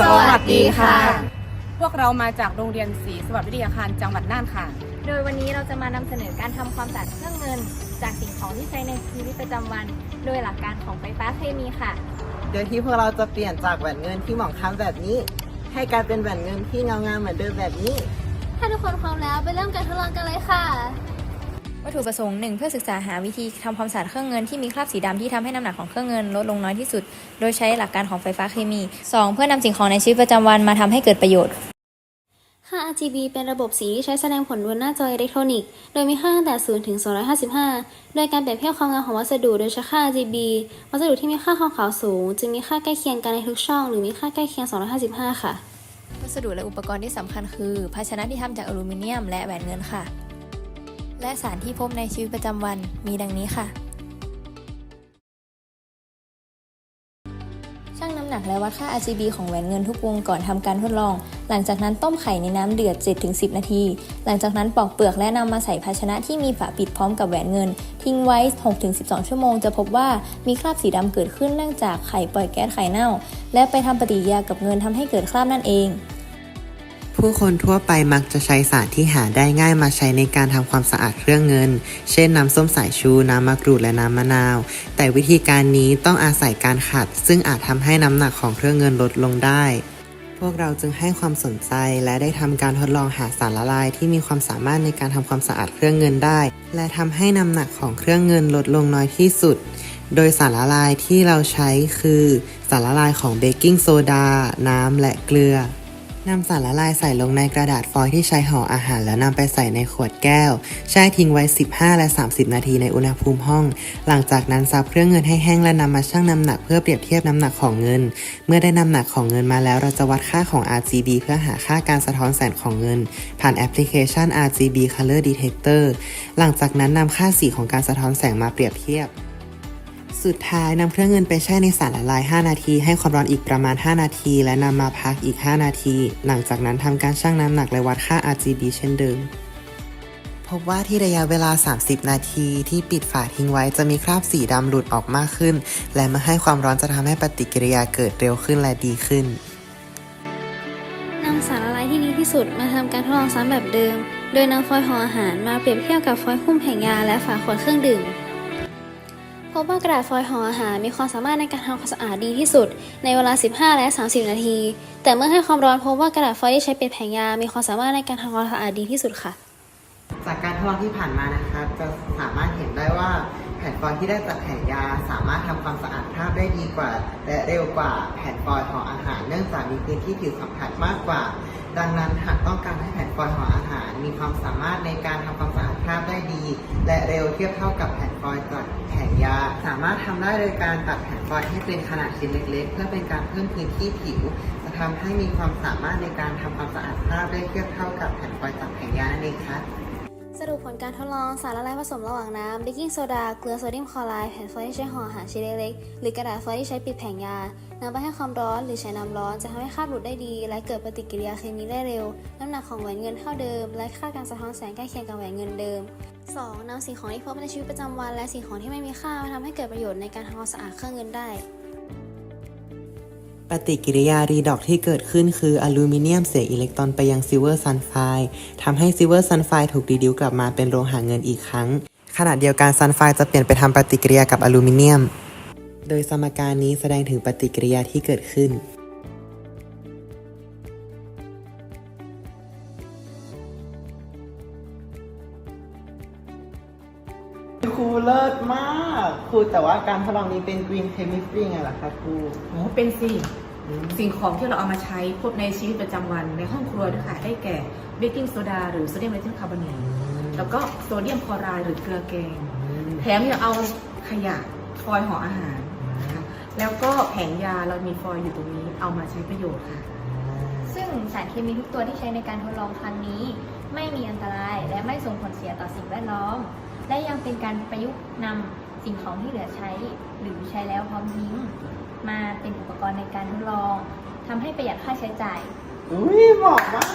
สวัสดีค่ะ พวกเรามาจากโรงเรียนศรีสวัสดิ์วิทยาคารจังหวัดน่านค่ะ โดยวันนี้เราจะมานำเสนอการทำความสะอาดเครื่องเงิน จากสิ่งของที่ใช้ในชีวิตประจำวัน โดยหลักการของไฟฟ้าเคมีค่ะ โดยที่พวกเราจะเปลี่ยนจากแหวนเงินที่หมองคล้ำแบบนี้ ให้กลายเป็นแหวนเงินที่เงางามเหมือนเดิมแบบนี้ ถ้าทุกคนพร้อมแล้วไปเริ่มการทดลองกันเลยค่ะ วัตถุประสงค์หนึ่งเพื่อศึกษาหาวิธีทำความสะอาดเครื่องเงินที่มีคราบสีดำที่ทำให้น้ำหนักของเครื่องเงินลดลงน้อยที่สุด โดยใช้หลักการของไฟฟ้าเคมี 2. เพื่อนำสิ่งของในชีวิตประจำวันมาทำให้เกิดประโยชน์ค่า RGB เป็นระบบสีที่ใช้แสดงผลบนหน้าจออิเล็กทรอนิกส์ โดยมีค่าตั้งแต่ 0 ถึง 255 โดยการเปรียบเทียบความงามของวัสดุโดยใช้ค่า RGB วัสดุที่มีค่าความขาวสูงจึงมีค่าใกล้เคียงกันในทุกช่อง หรือมีค่าใกล้เคียง 255 ค่ะ วัสดุและอุปกรณ์ที่สำคัญคือ ภาชนะที่ทำจากอลูมิเนียมและแหวนเงินค่ะ และสารที่พบในชีวิตประจำวันมีดังนี้ค่ะ ชั่งน้ำหนักและวัดค่า RGB ของแหวนเงินทุกวงก่อนทำการทดลอง หลังจากนั้นต้มไข่ในน้ำเดือด 7-10 นาที หลังจากนั้นปอกเปลือกและนำมาใส่ภาชนะที่มีฝาปิดพร้อมกับแหวนเงิน ทิ้งไว้ 6-12 ชั่วโมงจะพบว่ามีคราบสีดำเกิดขึ้นเนื่องจากไข่ปล่อยแก๊สไข่เน่า และไปทำปฏิกิริยากับเงินทำให้เกิดคราบนั่นเอง ผู้คนทั่วไปมักจะใช้สารที่หาได้ง่ายมาใช้ในการทำความสะอาดเครื่องเงิน เช่นน้ำส้มสายชู น้ำมะกรูดและน้ำมะนาว แต่วิธีการนี้ต้องอาศัยการขัด ซึ่งอาจทำให้น้ำหนักของเครื่องเงินลดลงได้ พวกเราจึงให้ความสนใจและได้ทำการทดลองหาสารละลายที่มีความสามารถในการทำความสะอาดเครื่องเงินได้ และทำให้น้ำหนักของเครื่องเงินลดลงน้อยที่สุด โดยสารละลายที่เราใช้คือ สารละลายของเบกกิ้งโซดา น้ำและเกลือ นำสารละลายใส่ลงในกระดาษฟอยล์ที่ใช้ห่ออาหาร แล้วนำไปใส่ในขวดแก้ว แช่ทิ้งไว้ 15 และ 30 นาทีในอุณหภูมิห้อง หลังจากนั้นซับเครื่องเงินให้แห้งและนำมาชั่งน้ำหนักเพื่อเปรียบเทียบน้ำหนักของเงิน เมื่อได้น้ำหนักของเงินมาแล้วเราจะวัดค่าของ RGB เพื่อหาค่าการสะท้อนแสงของเงิน ผ่านแอปพลิเคชัน RGB Color Detector หลังจากนั้นนำค่าสีของการสะท้อนแสงมาเปรียบเทียบ สุดท้ายนำเครื่องเงินไปแช่ในสารละลาย 5 นาที ให้ความร้อนอีกประมาณ 5 นาที และนำมาพักอีก 5 นาที หลังจากนั้นทำการชั่งน้ำหนักและวัดค่า RGB เช่นเดิม พบว่าที่ระยะเวลา 30 นาที ที่ปิดฝาทิ้งไว้จะมีคราบสีดำหลุดออกมากขึ้น และเมื่อให้ความร้อนจะทำให้ปฏิกิริยาเกิดเร็วขึ้นและดีขึ้นนำสารละลายที่ดีที่สุดมาทำการทดลองซ้ำแบบเดิม โดยนำฟอยล์ห่ออาหารมาเปรียบเทียบกับฟอยล์หุ้มแผงยาและฝาขวดเครื่องดื่ม พบว่ากระดาษฟอยล์ห่ออาหารมีความสามารถในการทำความสะอาดดีที่สุด ในเวลา 15 และ 30 นาที แต่เมื่อให้ความร้อนพบว่ากระดาษฟอยล์ที่ใช้เปิดแผงยา มีความสามารถในการทำความสะอาดดีที่สุดค่ะ จากการทดลองที่ผ่านมานะครับจะสามารถเห็นได้ว่าแผ่นฟอยล์ที่ได้จากแผ่นยา สามารถทำความสะอาดคราบได้ดีกว่า และเร็วกว่าแผ่นฟอยล์ห่ออาหาร เนื่องจากมีพื้นที่ผิวสัมผัสมากกว่า ดังนั้นหากต้องการให้แผ่นฟอยล์ห่ออาหาร มีความสามารถในการทำความสะอาดคราบได้ดี และเร็วเทียบเท่ากับแผ่นฟอยล์จากแผ่นยา สามารถทำได้โดยการตัดแผ่นฟอยล์ให้เป็นขนาดชิ้นเล็ก ๆ เพื่อเป็นการเพิ่มพื้นที่ผิวจะทำให้มีความสามารถในการทำความสะอาดคราบได้เทียบเท่ากับแผ่นฟอยล์จากแผ่นยานั่นเองครับ สรุปผลการทดลองสารละลายผสมระหว่างน้ำเบกกิ้งโซดา เกลือโซเดียมคลอไรด์แผ่นฟอยล์ที่ใช้ห่ออาหารชิ้นเล็กๆหรือกระดาษฟอยล์ที่ใช้ปิดแผงยานำไปให้ความร้อนหรือใช้น้ำร้อนจะทำให้คราบหลุดได้ดี และเกิดปฏิกิริยาเคมีได้เร็ว น้ำหนักของแหวนเงินเท่าเดิม และค่าการสะท้อนแสงใกล้เคียงกับแหวนเงินเดิม 2. นำสิ่งของที่พบในชีวิตประจำวัน และสิ่งของที่ไม่มีค่ามาทำให้เกิดประโยชน์ในการทำความสะอาดเครื่องเงินได้ ปฏิกิริยารีดอกที่เกิดขึ้นคืออลูมิเนียมเสียอิเล็กตรอนไปยังซิลเวอร์ซัลไฟด์ทำให้ซิลเวอร์ซัลไฟด์ถูกรีดิวกลับมาเป็นโลหะเงินอีกครั้ง ขณะเดียวกันซัลไฟด์จะเปลี่ยนไปทำปฏิกิริยากับอลูมิเนียม โดยสมการนี้แสดงถึงปฏิกิริยาที่เกิดขึ้นครูเลิศมาก ครูแต่ว่าการทดลองนี้เป็น Green Chemistry ไงล่ะคะครู โอ้เป็นสิ สิ่งของที่เราเอามาใช้พบในชีวิตประจำวันในห้องครัวด้วยค่ะได้แก่เบกกิ้งโซดาหรือโซเดียมไนเตรตคาร์บอเนตแล้วก็โซเดียมคลอไรด์หรือเกลือแกง แถมยังเอาขยะฟอยล์ห่ออาหารนะคะแล้วก็แผงยาเรามีฟอยล์อยู่ตรงนี้เอามาใช้ประโยชน์ค่ะ ซึ่งสารเคมีทุกตัวที่ใช้ในการทดลองครั้งนี้ ไม่มีอันตรายและไม่ส่งผลเสียต่อสิ่งแวดล้อม และยังเป็นการประยุกต์นำ สิ่งของที่เหลือใช้ หรือใช้แล้วพร้อมทิ้ง มาเป็นอุปกรณ์ในการทดลองทำให้ประหยัดค่าใช้จ่าย อุ้ยบอกมาก